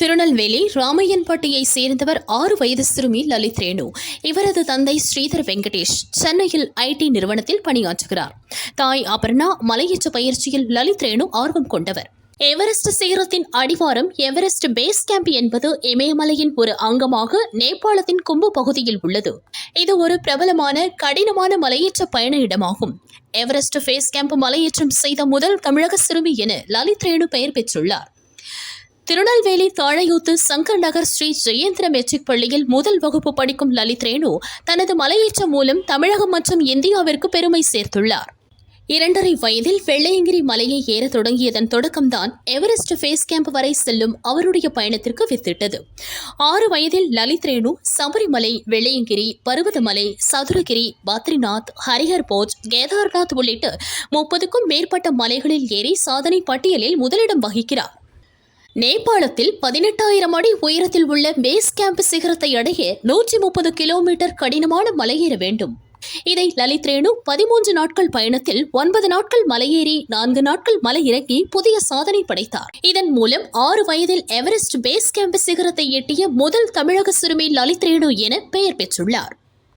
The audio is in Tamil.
திருநெல்வேலி ராமையன்பட்டியை சேர்ந்தவர் ஆறு வயது சிறுமி லலித் ரேணு இவரது தந்தை ஸ்ரீதர் வெங்கடேஷ் சென்னையில் ஐடி நிறுவனத்தில் பணியாற்றுகிறார். தாய் அபர்ணா மலையேற்ற பயிற்சியில் லலித் ரேணு ஆர்வம் கொண்டவர். எவரெஸ்ட் சிகரத்தின் அடிவாரம் எவரெஸ்ட் பேஸ் கேம்ப் என்பது இமயமலையின் ஒரு அங்கமாக நேபாளத்தின் கும்பு பகுதியில் உள்ளது. இது ஒரு பிரபலமான கடினமான மலையேற்ற பயண இடமாகும். எவரெஸ்ட் பேஸ் கேம்ப் மலையேற்றம் செய்த முதல் தமிழக சிறுமி என லலித் ரேணு பெயர் பெற்றுள்ளார். திருநெல்வேலி தாழையூத்து சங்கர் நகர் ஸ்ரீ ஜெயேந்திர மெட்ரிக் பள்ளியில் முதல் வகுப்பு படிக்கும் லலித் ரேணு தனது மலையேற்றம் மூலம் தமிழகம் மற்றும் இந்தியாவிற்கு பெருமை சேர்த்துள்ளார். இரண்டரை வயதில் வெள்ளையங்கிரி மலையை ஏற தொடங்கியதன் தொடக்கம்தான் எவரெஸ்ட் ஃபேஸ் கேம்ப் வரை செல்லும் அவருடைய பயணத்திற்கு வித்திட்டது. ஆறு வயதில் லலித் ரேணு சபரிமலை வெள்ளையங்கிரி பருவதமலை சதுரகிரி பத்ரிநாத் ஹரிஹர் போஜ் கேதார்நாத் உள்ளிட்ட முப்பதுக்கும் மேற்பட்ட மலைகளில் ஏறி சாதனை பட்டியலில் முதலிடம் வகிக்கிறார். நேபாளத்தில் பதினெட்டாயிரம் அடி உயரத்தில் உள்ள பேஸ் கேம்ப் சிகரத்தை அடைய நூற்றி முப்பது கிலோமீட்டர் கடினமான மலையேற வேண்டும். இதை லலித் ரேணு பதிமூன்று நாட்கள் பயணத்தில் ஒன்பது நாட்கள் மலையேறி நான்கு நாட்கள் மலையிறங்கி புதிய சாதனை படைத்தார். இதன் மூலம் ஆறு வயதில் எவரெஸ்ட் பேஸ் கேம்ப் சிகரத்தை எட்டிய முதல் தமிழக சிறுமி லலித் ரேணு என பெயர் பெற்றுள்ளார்.